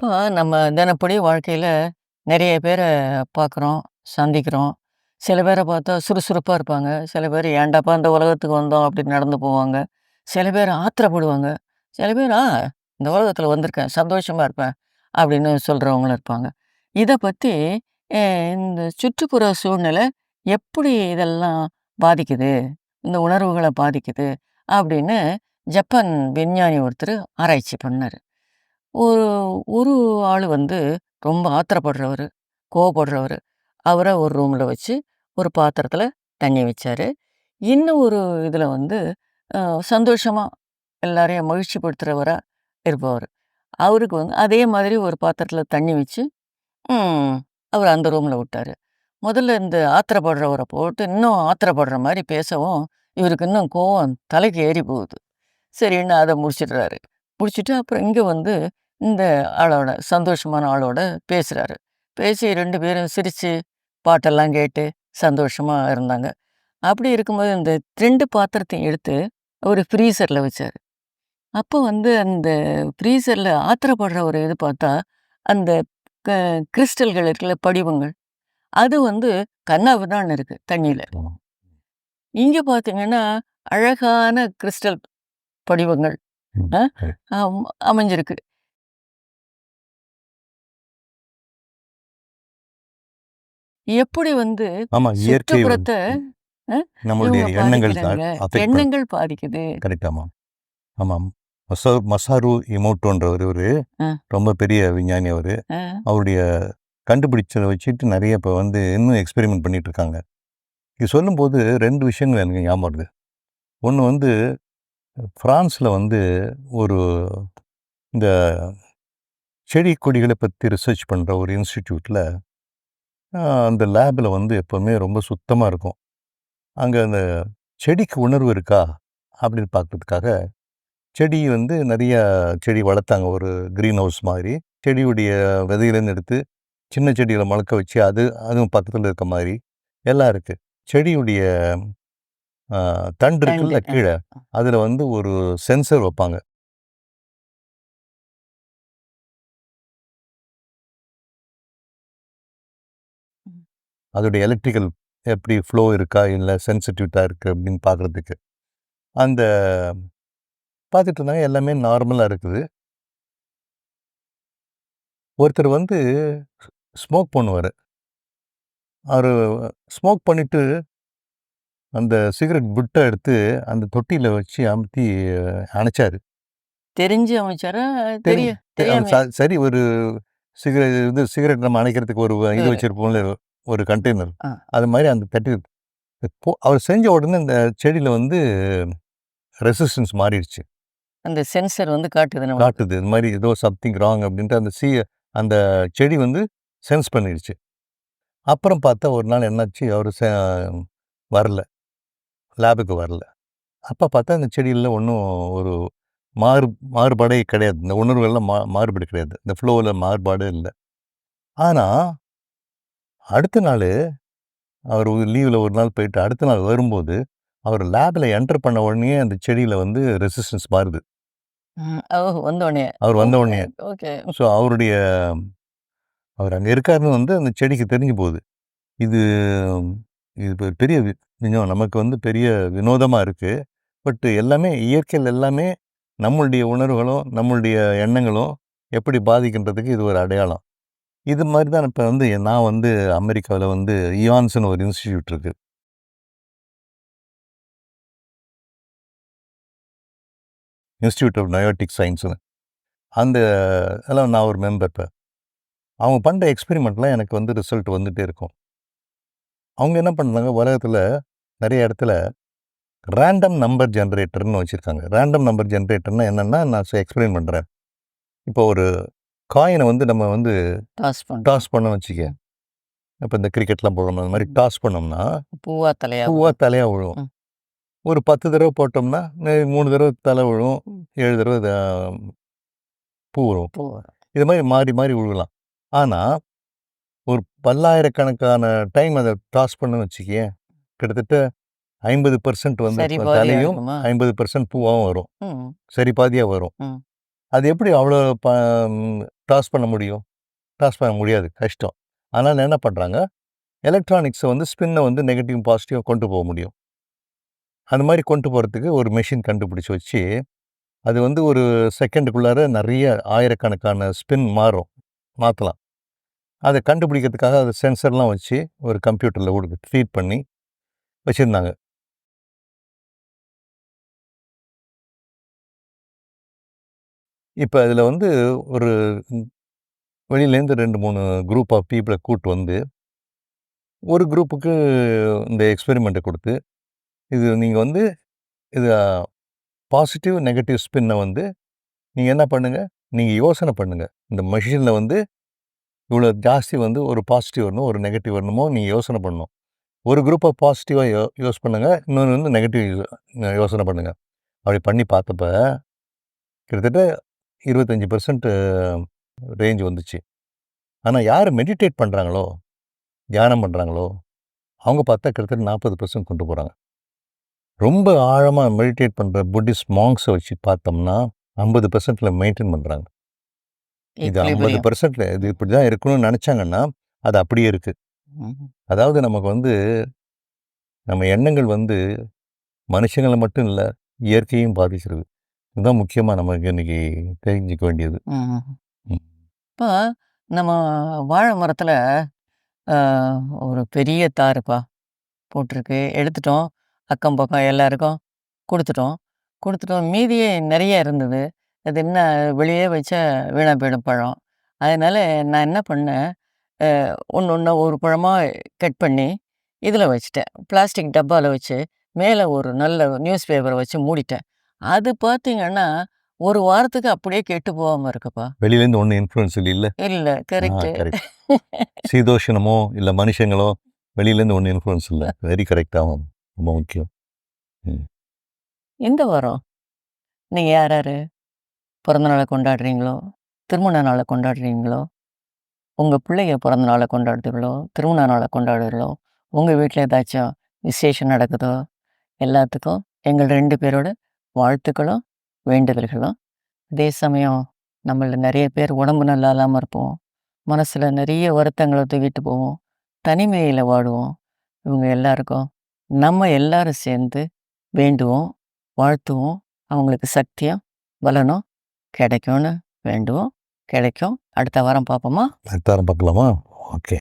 இப்போ நம்ம தினப்படி வாழ்க்கையில் நிறைய பேரை பார்க்குறோம் சந்திக்கிறோம். சில பேரை பார்த்தா சுறுசுறுப்பாக இருப்பாங்க. சில பேர் ஏன்டாப்பா இந்த உலகத்துக்கு வந்தோம் அப்படின்னு நடந்து போவாங்க. சில பேர் ஆத்திரப்படுவாங்க. சில பேர் ஆ இந்த உலகத்தில் வந்திருக்கேன் சந்தோஷமாக இருப்பேன் அப்படின்னு சொல்கிறவங்களும் இருப்பாங்க. இதை பற்றி இந்த சுற்றுப்புற சூழ்நிலை எப்படி இதெல்லாம் பாதிக்குது? இந்த உணர்வுகளை பாதிக்குது? அப்படின்னு ஜப்பான் விஞ்ஞானி ஒருத்தர் ஆராய்ச்சி பண்ணார். ஒரு ஒரு ஆள் வந்து ரொம்ப ஆத்திரப்படுறவர் கோவப்படுறவர். அவரை ஒரு ரூமில் வச்சு ஒரு பாத்திரத்தில் தண்ணி வச்சார். இன்னும் ஒரு இதில் வந்து சந்தோஷமாக எல்லாரையும் மகிழ்ச்சிப்படுத்துகிறவராக இருப்பவர். அவருக்கு வந்து அதே மாதிரி ஒரு பாத்திரத்தில் தண்ணி வச்சு அவர் அந்த ரூமில் விட்டார். முதல்ல இந்த ஆத்திரப்படுறவரை போட்டு இன்னும் ஆத்திரப்படுற மாதிரி பேசவும் இவருக்கு இன்னும் கோவம் தலைக்கு ஏறி போகுது. சரின்னு அதை முடிச்சிடுறாரு. முடிச்சுட்டு அப்புறம் இங்கே வந்து இந்த ஆளோட சந்தோஷமான ஆளோட பேசுகிறாரு பேசி ரெண்டு பேரும் சிரித்து பாட்டெல்லாம் கேட்டு சந்தோஷமாக இருந்தாங்க. அப்படி இருக்கும்போது இந்த ரெண்டு பாத்திரத்தையும் எடுத்து ஒரு ஃப்ரீசரில் வச்சார். அப்போ வந்து அந்த ஃப்ரீசரில் ஆத்திரப்படுற ஒரு இது பார்த்தா அந்த கிறிஸ்டல்கள் இருக்குல்ல படிவங்கள். அது வந்து கண்ணாபின்னான்னு இருக்குது தண்ணியில். இங்கே பார்த்தீங்கன்னா அழகான கிறிஸ்டல் படிவங்கள். அமைஞ்சிருக்கு. எப்படி வந்து ஆமா இயற்கை சுற்றுப்புறத்தை நம்மளுடைய எண்ணங்கள் எண்ணங்கள் பாதிக்குது. கரெக்ட் ஆமாம் ஆமாம் மசா மசாரு இமோட்டோன்றவர் ஒரு ரொம்ப பெரிய விஞ்ஞானி அவர். அவருடைய கண்டுபிடிச்சதை வச்சுட்டு நிறைய இப்போ வந்து இன்னும் எக்ஸ்பெரிமெண்ட் பண்ணிட்டு இருக்காங்க இது சொல்லும்போது ரெண்டு விஷயங்கள் எனக்கு ஞாபகம் வருது. ஒன்று வந்து ஃப்ரான்ஸில் வந்து ஒரு இந்த செடி கொடிகளை பற்றி ரிசர்ச் பண்ணுற ஒரு இன்ஸ்டிடியூட்டில் அந்த லேபில் வந்து எப்போவுமே ரொம்ப சுத்தமாக இருக்கும். அங்கே அந்த செடிக்கு உணர்வு இருக்கா? அப்படின்னு பார்க்கறதுக்காக செடி வந்து நிறையா செடி வளர்த்தாங்க. ஒரு க்ரீன் ஹவுஸ் மாதிரி. செடியுடைய விதையிலேருந்து எடுத்து சின்ன செடிகளை முளைக்க வச்சு அது அதுவும் பக்கத்தில் இருக்க மாதிரி எல்லாம் இருக்குது செடியுடைய தண்டு இருக்குல்ல கீழே அதில் வந்து ஒரு சென்சர் வைப்பாங்க. அதோடைய எலக்ட்ரிக்கல் எப்படி ஃப்ளோ இருக்கா இல்லை சென்சிட்டிவிட்டாக இருக்குது அப்படின்னு பார்க்குறதுக்கு அந்த பார்த்துட்டு இருந்தாங்க எல்லாமே நார்மலாக இருக்குது. ஒருத்தர் வந்து ஸ்மோக் பண்ணுவார். அவர் ஸ்மோக் பண்ணிவிட்டு அந்த சிகரெட் புட்டை எடுத்து அந்த தொட்டியில் வச்சு அமுத்தி அணைச்சார். தெரிஞ்சு அமைச்சாரா? தெரிய சரி ஒரு சிகரெட் இது சிகரெட் நம்ம அணைக்கிறதுக்கு ஒரு இது வச்சிருப்போம்ல ஒரு கண்டெய்னர் அது மாதிரி அந்த தட்டி அவர் செஞ்ச உடனே இந்த செடியில் வந்து ரெசிஸ்டன்ஸ் மாறிடுச்சு. அந்த சென்சர் வந்து காட்டுது காட்டுது. இந்த மாதிரி ஏதோ சம்திங் ராங் அப்படின்ட்டு அந்த சி அந்த செடி வந்து சென்ஸ் பண்ணிடுச்சு. அப்புறம் பார்த்தா ஒரு நாள் என்னாச்சு? அவர் வரல. லேபுக்கு வரல. அப்போ பார்த்தா அந்த செடியில் ஒன்றும் ஒரு மாறு மாறுபாடே கிடையாது. இந்த உணர்வுகள்லாம் மா மாறுபாடு கிடையாது. இந்த ஃப்ளோவில் மாறுபாடு இல்லை. ஆனால் அடுத்த நாள் அவர் லீவில் ஒரு நாள் போயிட்டு அடுத்த நாள் வரும்போது அவர் லேபில் என்டர் பண்ண உடனே அந்த செடியில் வந்து ரெசிஸ்டன்ஸ் மாறுது. அவர் வந்த உடனே. ஓகே. ஸோ அவருடைய அவர் அங்கே இருக்காருன்னு வந்து அந்த செடிக்கு தெரிஞ்சு போகுது. இது இது பெரிய கொஞ்சம் நமக்கு வந்து பெரிய வினோதமாக இருக்குது பட் எல்லாமே இயற்கையில் எல்லாமே நம்மளுடைய உணர்வுகளும் நம்மளுடைய எண்ணங்களும் எப்படி பாதிக்கின்றதுக்கு இது ஒரு அடையாளம். இது மாதிரி தான் இப்போ வந்து நான் வந்து அமெரிக்காவில் வந்து இயான்ஸ்னு ஒரு இன்ஸ்டிடியூட் இருக்கு. இன்ஸ்டியூட் ஆஃப் நயோட்டிக் சயின்ஸ்னு. அந்த எல்லாம் நான் ஒரு மெம்பர் இப்போ. அவங்க பண்ணுற எக்ஸ்பெரிமெண்ட்லாம் எனக்கு வந்து ரிசல்ட் வந்துகிட்டே இருக்கும். அவங்க என்ன பண்ணுறாங்க உலகத்தில் நிறைய இடத்துல ரேண்டம் நம்பர் ஜென்ரேட்டர்னு வச்சுருக்காங்க. ரேண்டம் நம்பர் ஜென்ரேட்டர்னால் என்னென்னா நான் எக்ஸ்பிளைன் பண்ணுறேன் இப்போ ஒரு காயினை வந்து நம்ம வந்து டாஸ் பண்ண டாஸ் பண்ண வச்சுக்க. இப்போ இந்த கிரிக்கெட்லாம் போடுறோம் அந்த மாதிரி டாஸ் பண்ணோம்னா பூவா தலையா பூவா தலையாக விழும். ஒரு பத்து தடவை போட்டோம்னா மூணு தடவை தலை விழும் ஏழு தடவை பூ வரும். இது மாதிரி மாறி மாறி விழுகலாம். ஆனால் ஒரு பல்லாயிரக்கணக்கான டைம் அதை டாஸ் பண்ண வச்சுக்க கிட்டத்தட்ட ஐம்பது பர்சன்ட் வந்து தலையும் ஐம்பது பர்சன்ட் பூவாகவும் வரும். சரி பாதியாக வரும். அது எப்படி அவ்வளோ ப டாஸ் பண்ண முடியும்? டாஸ் பண்ண முடியாது. கஷ்டம். அதனால் என்ன பண்ணுறாங்க எலக்ட்ரானிக்ஸை வந்து ஸ்பின்னை வந்து நெகட்டிவ் பாசிட்டிவாக கொண்டு போக முடியும். அந்த மாதிரி கொண்டு போகிறதுக்கு ஒரு மெஷின் கண்டுபிடிச்சி வச்சு அது வந்து ஒரு செகண்டுக்குள்ளார நிறைய ஆயிரக்கணக்கான ஸ்பின் மாறும். மாற்றலாம் அதை கண்டுபிடிக்கிறதுக்காக அது சென்சர்லாம் வச்சு ஒரு கம்ப்யூட்டரில் கொடுத்து ஃபீட் பண்ணி வச்சுருந்தாங்க. இப்போ அதில் வந்து ஒரு வெளியிலேருந்து ரெண்டு மூணு குரூப் ஆஃப் பீப்புளை கூட்டு வந்து ஒரு குரூப்புக்கு இந்த எக்ஸ்பெரிமெண்ட்டை கொடுத்து இது நீங்கள் வந்து இது பாசிட்டிவ் நெகட்டிவ் ஸ்பின்னை வந்து நீங்கள் என்ன பண்ணுங்கள் நீங்கள் யோசனை பண்ணுங்கள் இந்த மெஷினில் வந்து இவ்வளோ ஜாஸ்தி வந்து ஒரு பாசிட்டிவ் வரணும் ஒரு நெகட்டிவ் வரணுமோ நீங்கள் யோசனை பண்ணணும். ஒரு குரூப்பை பாசிட்டிவாக யோ யூஸ் பண்ணுங்கள் இன்னொன்று வந்து நெகட்டிவ் யோசனை பண்ணுங்கள் அப்படி பண்ணி பார்த்தப்ப கிட்டத்தட்ட இருபத்தஞ்சி பர்சன்ட் ரேஞ்ச் வந்துச்சு. ஆனால் யார் மெடிடேட் பண்ணுறாங்களோ தியானம் பண்ணுறாங்களோ அவங்க பார்த்தா கிட்டத்தட்ட நாற்பது பர்சன்ட் கொண்டு போகிறாங்க ரொம்ப ஆழமாக மெடிடேட் பண்ணுற புத்திஸ்ட் மாங்ஸை வச்சு பார்த்தோம்னா ஐம்பது பர்சன்டில் மெயின்டைன் பண்ணுறாங்க இது ஐம்பது. பர்சன்ட்ல இது இப்படி தான் இருக்கணும்னு நினச்சாங்கன்னா அது அப்படியே இருக்குது. அதாவது நமக்கு வந்து நம்ம எண்ணங்கள் வந்து மனுஷங்களை மட்டும் இல்லை இயற்கையும் பாதிச்சிருது. இதுதான் முக்கியமாக நமக்கு இன்னைக்கு தெரிஞ்சுக்க வேண்டியது. இப்போ நம்ம வாழை மரத்தில் ஒரு பெரிய தாருப்பா போட்டிருக்கு. எடுத்துட்டோம். அக்கம் பக்கம் எல்லாருக்கும் கொடுத்துட்டோம். கொடுத்துட்டோம். மீதியே நிறைய இருந்தது. அது என்ன வெளியே வச்சா வீணாக போயிடும் பழம். அதனால் நான் என்ன பண்ணேன் ஒன்று ஒன்று ஒரு பழமாக கட் பண்ணி இதில் வச்சுட்டேன். பிளாஸ்டிக் டப்பாவில் வச்சு மேலே ஒரு நல்ல நியூஸ் பேப்பரை வச்சு மூடிட்டேன். அது பார்த்தீங்கன்னா ஒரு வாரத்துக்கு அப்படியே கெட்டு போகாமல் இருக்குப்பா. வெளியிலேருந்து ஒன்றும் இன்ஃப்ளூயன்ஸ் இல்லை இல்லை? கரெக்டு கரெக்ட் சீதோஷனமோ இல்லை மனுஷங்களோ வெளியிலேருந்து ஒன்றும் இன்ஃப்ளூயன்ஸ் இல்லை. வெரி கரெக்டாகும் ரொம்ப முக்கியம். எந்த வாரம்? நீங்கள் யார் யார்? பிறந்த நாளை கொண்டாடுறீங்களோ? திருமண நாளை கொண்டாடுறீங்களோ? உங்கள் பிள்ளைங்க பிறந்த நாளை கொண்டாடுறீங்களோ திருமண நாளை கொண்டாடுறீங்களோ உங்கள் வீட்டில் ஏதாச்சும் விசேஷம் நடக்குதோ? எல்லாத்துக்கும் எங்கள் ரெண்டு பேரோட வாழ்த்துக்களும் வேண்டுதல்களும் அதே சமயம் நம்மள நிறைய பேர் உடம்பு நல்லா இல்லாமல் இருப்போம். மனசில் நிறைய வருத்தங்களை தூக்கிட்டு போவோம். தனிமையில் வாடுவோம் இவங்க எல்லாருக்கும் நம்ம எல்லாரும் சேர்ந்து வேண்டுவோம் வாழ்த்துவோம். அவங்களுக்கு சக்தியும் பலனும் கிடைக்கும்னு வேண்டுவோம். கிடைக்கும். அடுத்த வாரம் பார்ப்போமா? அடுத்த வாரம் பார்க்கலாமா? ஓகே.